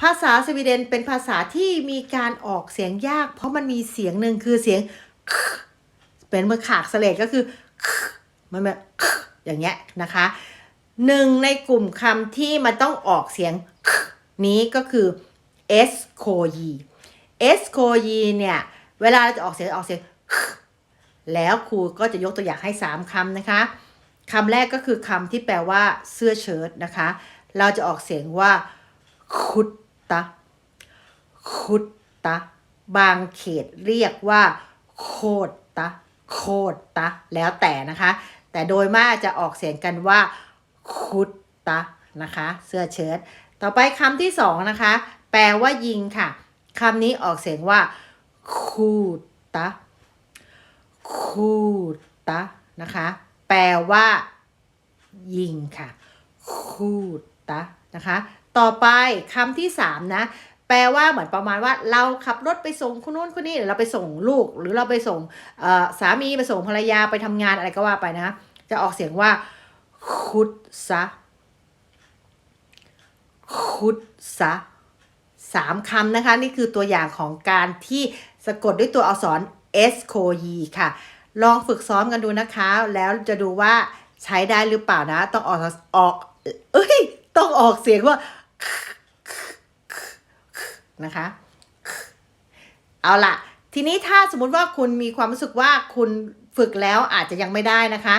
ภาษาสวีเดนเป็นภาษาที่มีการออกเสียงยาก เพราะมันมีเสียงหนึ่งคือเสียง เป็นเมื่อขากเสลดก็คือ มันแบบอย่างเงี้ยนะคะหนึ่งในกลุ่มคำที่มันต้องออกเสียง นี้ก็คือ s c o y s c o y เนี่ย เวลาเราจะออกเสียงออกเสียง แล้วครูก็จะยกตัวอย่างให้3คำนะคะคำแรกก็คือคำที่แปลว่าเสื้อเชิ้ตนะคะ เราจะออกเสียงว่าคุต ตะ คุตตะ บางเขตเรียกว่า โคตตะ โคตตะ แล้วแต่นะคะ แต่โดยมากจะออกเสียงกันว่า คุตตะนะคะ เสื้อเชิ้ตต่อไปคำที่สองนะคะ แปลว่ายิงค่ะคำนี้ออกเสียงว่า คูตะ คูตะนะคะ แปลว่า ยิงค่ะ คูตะนะคะ ต่อไปคำที่สามนะ แปลว่าเหมือนประมาณว่าเราขับรถไปส่งคนนู้นคนนี้หรือเราไปส่งลูก หรือเราไปส่งสามีไปส่งภรรยาไปทำงานอะไรก็ว่าไปนะ จะออกเสียงว่าคุดซะคุดซะสามคำนะคะ นี่คือตัวอย่างของการที่สะกดด้วยตัวอักษร s c o y ค่ะ ลองฝึกซ้อมกันดูนะคะ แล้วจะดูว่าใช้ได้หรือเปล่านะ ต้องออกออก เอ้ย ต้องออกเสียงว่า นะคะ เอาล่ะทีนี้ถ้าสมมุติว่าคุณมีความรู้สึกว่าคุณฝึกแล้วอาจจะยังไม่ได้นะคะ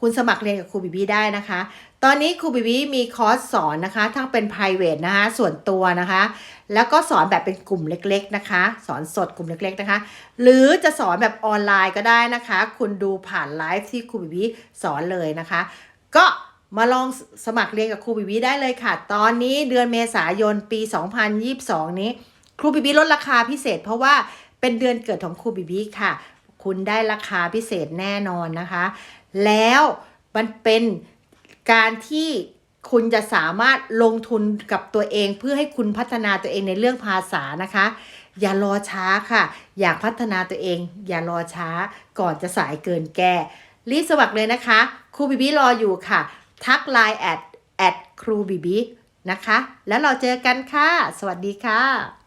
คุณสมัครเรียนกับครูบีบีได้นะคะ ตอนนี้ครูบีบีมีคอร์สสอนนะคะ ทั้งเป็น private นะคะ ส่วนตัวนะคะ แล้วก็สอนแบบเป็นกลุ่มเล็กๆนะคะ สอนสดกลุ่มเล็กๆนะคะ หรือจะสอนแบบออนไลน์ก็ได้นะคะ คุณดูผ่านไลฟ์ที่ครูบีบีสอนเลยนะคะ ก็ มาลองสมัครเรียนกับครูบีบีได้เลยค่ะ ตอนนี้เดือนเมษายนปี 2022 นี้ ครูบีบีลดราคาพิเศษ เพราะว่าเป็นเดือนเกิดของครูบีบีค่ะ คุณได้ราคาพิเศษแน่นอนนะคะ แล้วมันเป็นการที่คุณจะสามารถลงทุนกับตัวเองเพื่อให้คุณพัฒนาตัวเองในเรื่องภาษานะคะ อย่ารอช้าค่ะ อยากพัฒนาตัวเอง อย่ารอช้าก่อนจะสายเกินแก้รีบสมัครเลยนะคะครูบีบีรออยู่ค่ะ ทักไลน์แอดแอดครูบีบีนะคะ แล้วเราเจอกันค่ะ สวัสดีค่ะ